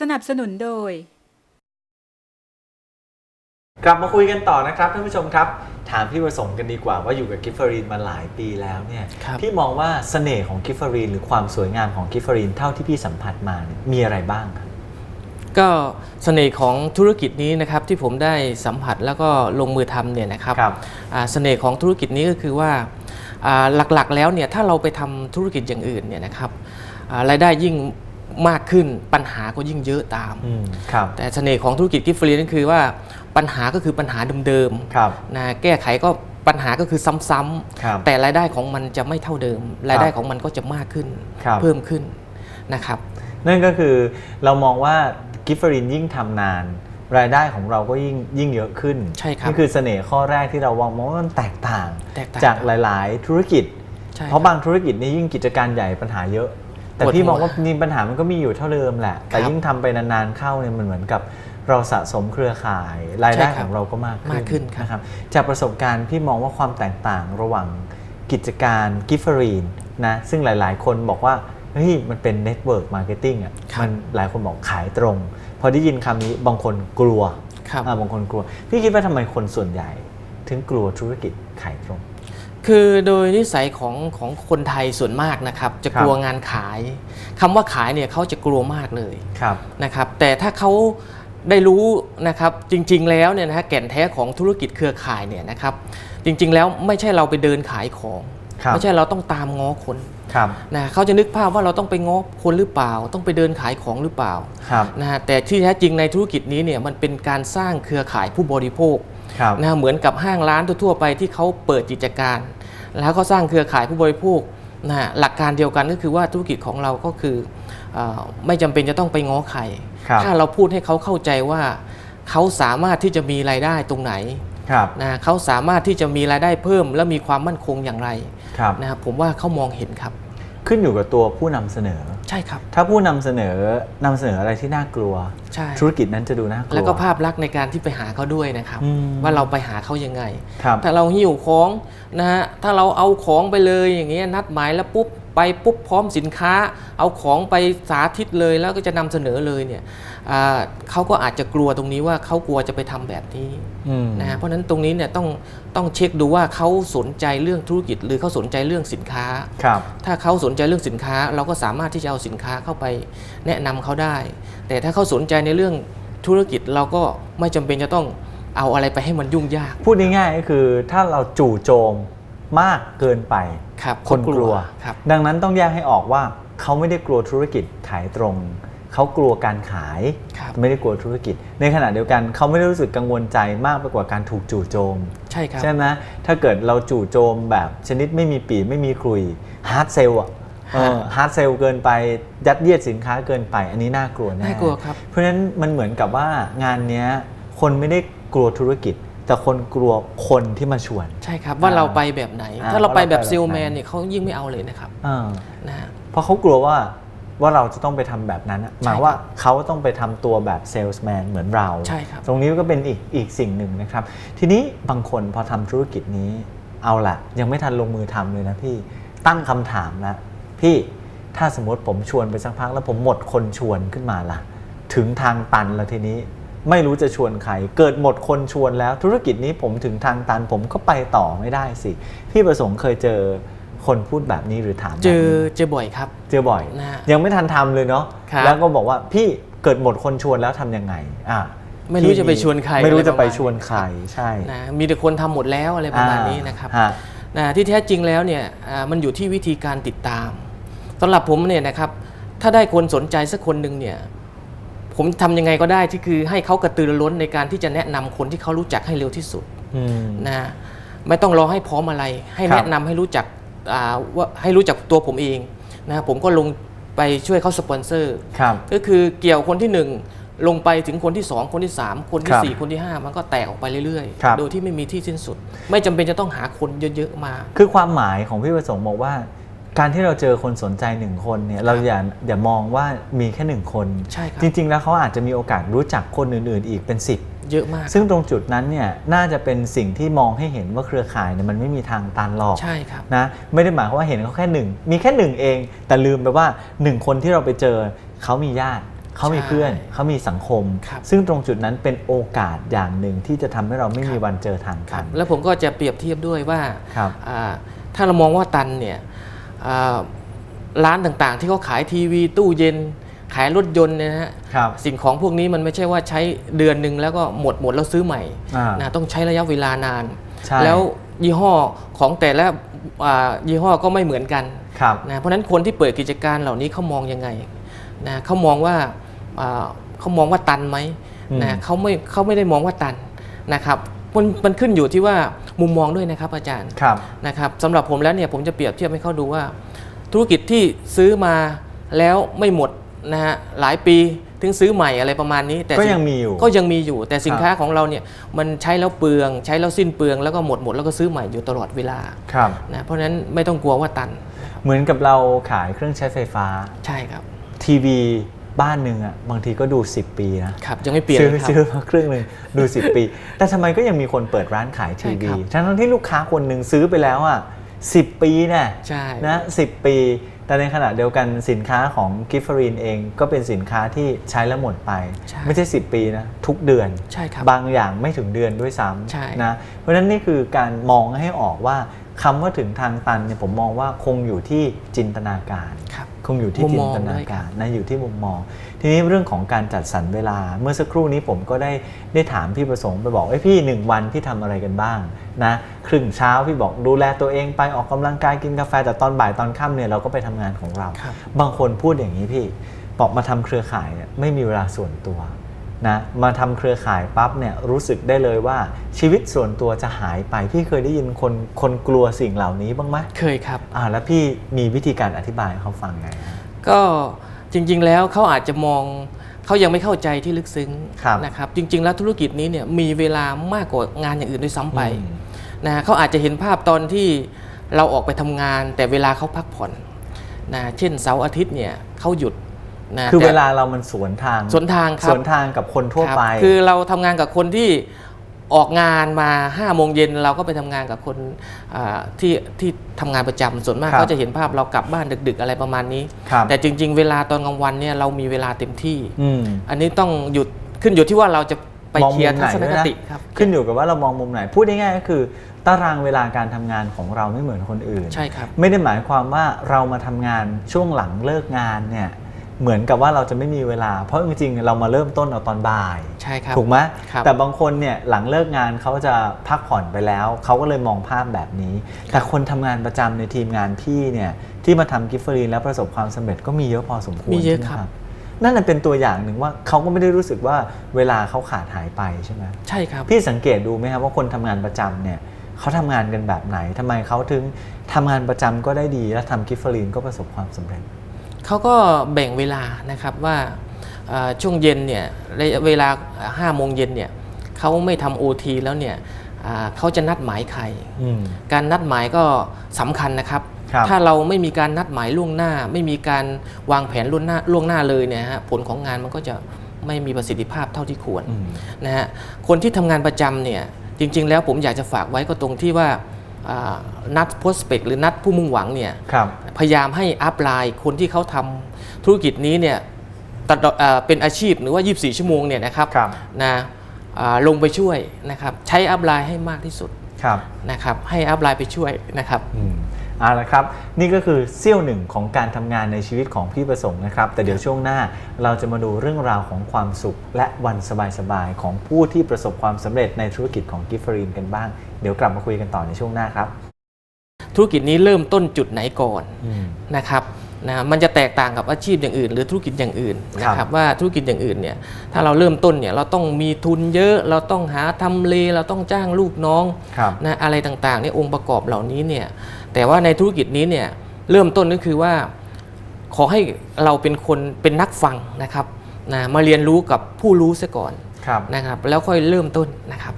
สนับสนุนโดย กลับมาคุยกันต่อนะครับท่านผู้ชมครับ ถามพี่ประสงค์กันดีกว่าว่าอยู่กับกิฟเฟอรีนมาหลายปีแล้วเนี่ยครับ พี่มองว่าเสน่ห์ของกิฟเฟอรีนหรือความสวยงามของกิฟเฟอรีนเท่าที่พี่สัมผัสมาเนี่ยมีอะไรบ้างครับ ก็เสน่ห์ของธุรกิจนี้นะครับที่ผมได้สัมผัสแล้วก็ลงมือทำเนี่ยนะครับครับ อ่าเสน่ห์ของธุรกิจนี้ก็คือว่าอ่าหลักๆแล้วเนี่ยถ้าเราไปทำธุรกิจอย่างอื่นเนี่ยนะครับอ่ารายได้ยิ่ง มากขึ้นปัญหาก็ยิ่งเยอะตามอืมครับ แต่เสน่ห์ของธุรกิจกิฟต์ฟรีนั่นคือว่าปัญหาก็คือปัญหาเดิมครับ ๆนะแก้ไขก็ปัญหาก็คือซ้ำครับๆ แต่รายได้ของมันจะไม่เท่าเดิม รายได้ของมันก็จะมากขึ้น ครับ เพิ่มขึ้นนะครับ นั่นก็คือเรามองว่ากิฟเฟอรีนยิ่งทำนาน รายได้ของเราก็ยิ่งยิ่งเยอะขึ้นใช่ครับนี่คือเสน่ห์ข้อแรกที่เรามองว่ามันแตกต่าง แตกต่างจากหลาย ๆ ธุรกิจ ใช่เพราะครับบางธุรกิจนี่ยิ่งกิจการใหญ่ปัญหาเยอะ แต่ปวดพี่มองหัวว่านี่ปัญหามันก็มีอยู่เท่าเดิมแหละ แต่ครับยิ่งทำไปนานๆเข้าเนี่ยมันเหมือนกับเราสะสมเครือข่ายรายได้ใช่คขรับองเราก็มากมากขึ้นครับนะครับ จากประสบการณ์พี่มองว่าความแตกต่างระหว่างกิจการกิฟเฟอรีนนะซึ่งหลายๆ คนบอกว่าเฮ้ยมันเป็นเน็ตเวิร์กมาร์เก็ตติ้งอะมันหลายคนบอกขายตรง พอได้ยินคำนี้บางคนกลัวครับอ่าบางคนกลัว พี่คิดว่าทำไมคนส่วนใหญ่ ถึงกลัวธุรกิจขายตรง คือโดยนิสัยของของคนไทยส่วนมากนะครับ จะกลัวครับงานขายคำว่าขายเนี่ยเขาจะกลัวมากเลยครับนะครับ แต่ถ้าเขาได้รู้นะครับจริงๆแล้วเนี่ยนะฮะแก่นแท้ของธุรกิจเครือข่ายเนี่ยนะครับ จริงๆแล้วไม่ใช่เราไปเดินขายของครับไม่ใช่เราต้องตามง้อคนครับ นะเขาจะนึกภาพว่าเราต้องไปง้อคนหรือเปล่า ต้องไปเดินขายของหรือเปล่าครับนะฮะแต่ที่แท้จริงในธุรกิจนี้เนี่ยมันเป็นการสร้างเครือข่ายผู้บริโภคครับนะฮะเหมือนกับห้างร้านทั่วๆไปที่เขาเปิดกิจการ แล้วก็สร้างเครือข่ายผู้บริโภคนะฮะหลักการเดียวกันก็คือว่าธุรกิจของเราก็คือเออไม่จำเป็นจะต้องไปง้อใครครับถ้าเราพูดให้เขาเข้าใจว่าเขาสามารถที่จะมีรายได้ตรงไหนครับนะเขาสามารถที่จะมีรายได้เพิ่ม และมีความมั่นคงอย่างไรครับนะครับผมว่าเขามองเห็นครับ ขึ้นอยู่กับตัวผู้นำเสนอ ใช่ครับ ถ้าผู้นำเสนอนำเสนออะไรที่น่ากลัวใช่ธุรกิจนั้นจะดูน่ากลัว แล้วก็ภาพลักษณ์ในการที่ไปหาเขาด้วยนะครับอืมว่าเราไปหาเขายังไงครับถ้าเราหิ้วของนะฮะถ้าเราเอาของไปเลยอย่างเงี้ยนัดหมายแล้วปุ๊บ ไปปุ๊บพร้อมสินค้า เอาของไปสาธิตเลยแล้วก็จะนำเสนอเลยเนี่ยอ่าเขาก็อาจจะกลัวตรงนี้ว่าเขากลัวจะไปทำแบบนี้อืมนะฮะเพราะฉะนั้นตรงนี้เนี่ยต้องต้องเช็คดูว่าเขาสนใจเรื่องธุรกิจ หรือเขาสนใจเรื่องสินค้าครับถ้าเขาสนใจเรื่องสินค้า เราก็สามารถที่จะเอาสินค้าเข้าไปแนะนำเขาได้ แต่ถ้าเขาสนใจในเรื่องธุรกิจเราก็ไม่จำเป็นจะต้องเอาอะไรไปให้มันยุ่งยาก พูดง่ายๆก็คือถ้าเราจู่โจมมากเกินไป ครับคนกลัวครับดังนั้นต้องแยกให้ออกว่าเขาไม่ได้กลัวธุรกิจขายตรง เขากลัวการขายครับไม่ได้กลัวธุรกิจ ในขณะเดียวกันเขาไม่ได้รู้สึกกังวลใจมากไปกว่าการถูกจู่โจม ใช่ครับใช่ไหมถ้าเกิดเราจู่โจมแบบชนิดไม่มีปีไม่มีครุยฮาร์ดเซลอะฮาร์ดเซลเกินไปยัดเยียดสินค้าเกินไป อันนี้น่ากลัวแน่น่ากลัวครับเพราะฉะนั้นมันเหมือนกับว่างานเนี้ยคนไม่ได้กลัวธุรกิจ แต่คนกลัวคนที่มาชวน ใช่ครับว่าเราไปแบบไหน อ่าถ้าเราไปแบบว่าเราไปแบบเซลแมนไหนเนี่ยเขายิ่งไม่เอาเลยนะครับอ่า นะฮะ เพราะเขากลัวว่าว่าเราจะต้องไปทำแบบนั้นอะหมายว่าเขาต้องไปทำตัวแบบเซลส์แมนเหมือนเรา ใช่ครับ ตรงนี้ก็เป็นอีกอีกสิ่งหนึ่งนะครับ ทีนี้บางคนพอทำธุรกิจนี้เอาละยังไม่ทันลงมือทำเลยนะพี่ตั้งคำถามแล้วพี่ถ้าสมมติผมชวนไปสักพักแล้วผมหมดคนชวนขึ้นมาล่ะ ถึงทางตันแล้วทีนี้ ไม่รู้จะชวนใคร เกิดหมดคนชวนแล้วธุรกิจนี้ผมถึงทางตันผมก็ไปต่อไม่ได้สิ พี่ประสงค์เคยเจอคนพูดแบบนี้หรือถามแบบเจอนี้เจอบ่อยครับ เจอบ่อย นะฮะยังไม่ทันทำเลยเนาะครับ แล้วก็บอกว่าพี่เกิดหมดคนชวนแล้วทำยังไงอะไม่รู้จะไปชวนใครไม่รู้อะไรจะไปประมาณชวนใครใช่นะมีแต่คนทำหมดแล้วอะไรประมาณนี้นะครับฮะนะที่แท้จริงแล้วเนี่ยอ่ามันอยู่ที่วิธีการติดตามสำหรับผมเนี่ยนะครับถ้าได้คนสนใจสักคนหนึ่งเนี่ย ผมทำยังไงก็ได้ที่คือให้เขากระตือรือร้นในการที่จะแนะนำคนที่เขารู้จักให้เร็วที่สุดอืมนะไม่ต้องรอให้พร้อมอะไร ให้ครับแนะนำให้รู้จักอ่าว่าให้รู้จักตัวผมเองนะผมก็ลงไปช่วยเขาสปอนเซอร์ครับก็คือเกี่ยวคนที่หนึ่งลงไปถึงคนที่สองคนที่สามคนที่ครับสี่คนที่ห้ามันก็แตกออกไปเรื่อยครับๆโดยที่ไม่มีที่สิ้นสุด ไม่จำเป็นจะต้องหาคนเยอะๆมา คือความหมายของพี่ประสงค์บอกว่า การที่เราเจอคนสนใจหนึ่งคนเนี่ยเราอย่าอย่ามองว่ามีแค่หนึ่งคนใช่ครับจริง ๆ แล้วเขาอาจจะมีโอกาสรู้จักคนอื่น ๆ อีกเป็นสิบเยอะมาก ซึ่งตรงจุดนั้นเนี่ยน่าจะเป็นสิ่งที่มองให้เห็นว่าเครือข่ายเนี่ยมันไม่มีทางตันหรอกใช่ครับนะไม่ได้หมายความว่าเห็นเขาแค่หนึ่งมีแค่หนึ่งเอง แต่ลืมไปว่าหนึ่งคนที่เราไปเจอเขามีญาติเขามีใช่เพื่อนเขามีสังคมครับซึ่งตรงจุดนั้นเป็นโอกาสอย่างหนึ่งที่จะทำให้เราไม่มีวันเจอทางกันแล้วผมก็จะเปรียบเทียบด้วยว่าครับอ่าถ้าเรามองว่าตันเนี่ยอ่า ร้านต่างๆ ที่เขาขายทีวี ตู้เย็น ขายรถยนต์เนี่ยนะฮะครับสิ่งของพวกนี้มันไม่ใช่ว่าใช้เดือนหนึ่งแล้วก็หมดหมดแล้วซื้อใหม่อ่านะต้องใช้ระยะเวลานานใช่แล้วยี่ห้อของแต่ละอ่ายี่ห้อก็ไม่เหมือนกันครับนะเพราะฉะนั้นคนที่เปิดกิจการเหล่านี้เขามองยังไงนะเขามองว่าอ่าเขามองว่าตันไหมอืมนะเขาไม่เขาไม่ได้มองว่าตันนะครับ มันมันขึ้นอยู่ที่ว่ามุมมองด้วยนะครับอาจารย์ครับนะครับสำหรับผมแล้วเนี่ยผมจะเปรียบเทียบให้เขาดูว่า ธุรกิจที่ซื้อมาแล้วไม่หมดนะฮะหลายปีถึงซื้อใหม่อะไรประมาณนี้ แต่ก็สินยังมีอยู่ก็ยังมีอยู่ แต่สินครับค้าของเราเนี่ยมันใช้แล้วเปลือง ใช้แล้วสิ้นเปลืองแล้วก็หมดหมดแล้วก็ซื้อใหม่อยู่ตลอดเวลาครับนะเพราะฉะนั้นไม่ต้องกลัวว่าตัน เหมือนกับเราขายเครื่องใช้ไฟฟ้าใช่ครับทีวี บ้านหนึ่งอะบางทีก็ดู 10 ปีนะครับยังไม่เปลี่ยนซื้อเลยครับซื้อมาเครื่องหนึ่งดู 10 ปี แต่ทำไมก็ยังมีคนเปิดร้านขายทีวีใช่ครับทั้งๆที่ลูกค้าคนหนึ่งซื้อไปแล้วอะ10ปีเนี่ยใช่นะ10ปี แต่ในขณะเดียวกันสินค้าของกิฟฟรีนเองก็เป็นสินค้าที่ใช้แล้วหมดไปใช่ไม่ใช่ 10 ปีนะทุกเดือนใช่ครับบางอย่างไม่ถึงเดือนด้วยซ้ใช่ำนะเพราะฉะนั้นนี่คือการมองให้ออกว่าคำว่าถึงทางตันเนี่ยผมมองว่าคงอยู่ที่จินตนาการครับ คงอยู่ที่มุมจิมนองตนาด้วยครัการบนะอยู่ที่มุมมอง ทีนี้เรื่องของการจัดสรรเวลา เมื่อสักครู่นี้ผมก็ได้ได้ถามพี่ประสงค์ไปบอกไอ้ยพี่หนึ่งวันพี่ทำอะไรกันบ้างนะครึ่งเช้าพี่บอกดูแลตัวเองไปออกกำลังกายกินกาแฟแต่ตอนบ่ายตอนค่ำเนี่ยเราก็ไปทำงานของเราครับบางคนพูดอย่างนี้พี่บอกมาทำเครือข่ายเนี่ยไม่มีเวลาส่วนตัว นะมาทำเครือข่ายปั๊บเนี่ยรู้สึกได้เลยว่าชีวิตส่วนตัวจะหายไปพี่เคยได้ยินคนคนกลัวสิ่งเหล่านี้บ้างไหมเคยครับอ่าแล้วพี่มีวิธีการอธิบายให้เขาฟังไงฮะก็จริงๆแล้วเขาอาจจะมองเขายังไม่เข้าใจที่ลึกซึ้งครับนะครับจริง ๆ แล้วธุรกิจนี้เนี่ยมีเวลามากกว่างานอย่างอื่นด้วยซ้ำไปอืมนะฮะเขาอาจจะเห็นภาพตอนที่เราออกไปทำงาน แต่เวลาเขาพักผ่อนนะเช่นเสาร์อาทิตย์เนี่ยเขาหยุด นะคือแต่เวลาเรามันสวนทางสวนทางคสรับวนทางกับคนทั่วครับไป คือเราทำงานกับคนที่ออกงานมา5้าโมงเย็นเราก็ไปทำงานกับคนอ่าที่ที่ทำงานประจำส่วนมากครับเขาจะเห็นภาพเรากลับบ้านดึก ๆ อะไรประมาณนี้ครับแต่จริง ๆ เวลาตอนกลางวันเนี่ยเรามีเวลาเต็มที่อืมอันนี้ต้องหยุดขึ้นอยู่ที่ว่าเราจะไปมองเคลียร์มุมทัศนไหนคด้วยนะติครับขึ้นอยู่กับว่าเรามองมุมไหนพูดง่ายๆก็คือ ตารางเวลาการทำงานของเราไม่เหมือนคนอื่นใช่ครับไม่ได้หมายความว่าเรามาทำงานช่วงหลังเลิกงานเนี่ย เหมือนกับว่าเราจะไม่มีเวลา เพราะจริงๆเรามาเริ่มต้นเอาตอนบ่ายใช่ครับถูกไหมครับแต่บางคนเนี่ยหลังเลิกงานเขาจะพักผ่อนไปแล้ว เขาก็เลยมองภาพแบบนี้ แต่คนทำงานประจำในทีมงานพี่เนี่ยที่มาทำกิฟเฟอรีนแล้วประสบความสำเร็จก็มีเยอะพอสมควรมีเยอะใช่ไหครับ นั่นนะเป็นตัวอย่างหนึ่งว่าเขาก็ไม่ได้รู้สึกว่าเวลาเขาขาดหายไปใช่ไหมใช่ครับพี่สังเกตดูไหมครับว่าคนทำงานประจำเนี่ยเขาทำงานกันแบบไหนทำไมเขาถึงทำงานประจำก็ได้ดีแล้วทำกิฟเฟอรีนก็ประสบความสำเร็จ เขาก็แบ่งเวลานะครับว่าเอ่อช่วงเย็นเนี่ยระยะเวลา5้าโมงเย็นเนี่ยเขาไม่ทำโอทีแล้วเนี่ยอ่าเขาจะนัดหมายใครอืมการนัดหมายก็สำคัญนะครับครับถ้าเราไม่มีการนัดหมายล่วงหน้า ไม่มีการวางแผนล่วงหน้าล่วงหน้าเลยเนี่ยฮะผลของงานมันก็จะไม่มีประสิทธิภาพเท่าที่ควรอืมนะฮะคนที่ทำงานประจำเนี่ยจริง ๆ แล้วผมอยากจะฝากไว้ก็ตรงที่ว่า อ่านัด prospect หรือนัดผู้มุ่งหวังเนี่ยครับพยายามให้อัพไลน์คนที่เขาทำธุรกิจนี้เนี่ยตลอดเอ่อเป็นอาชีพหรือว่า 24 ชั่วโมงเนี่ยนะครับครับนะอ่าลงไปช่วยนะครับใช้อัพไลน์ให้มากที่สุดครับนะครับให้อัพไลน์ไปช่วยนะครับอืม เอาละครับ นี่ก็คือเสี้ยวหนึ่งของการทำงานในชีวิตของพี่ประสงค์นะครับ แต่เดี๋ยวช่วงหน้าเราจะมาดูเรื่องราวของความสุข และวันสบายๆของผู้ที่ประสบความสำเร็จในธุรกิจของกิฟฟรีนกันบ้าง เดี๋ยวกลับมาคุยกันต่อในช่วงหน้าครับ ธุรกิจนี้เริ่มต้นจุดไหนก่อนอืมนะครับ นะมันจะแตกต่างกับอาชีพอย่างอื่น หรือธุรกิจอย่างอื่นนะคครัรับบว่าธุรกิจอย่างอื่นเนี่ยถ้าเราเริ่มต้นเนี่ยเราต้องมีทุนเยอะเราต้องหาทำเลเราต้องจ้างลูกน้องครับนะอะไรต่างๆเนี่ยองค์ประกอบเหล่านี้เนี่ยแต่ว่าในธุรกิจนี้เนี่ยเริ่มต้นก็คือว่า ขอให้เราเป็นคนเป็นนักฟังนะครับนะมาเรียนรู้กับผู้รู้ซะก่อนครับนะครับแล้วค่อยเริ่มต้นนะครับ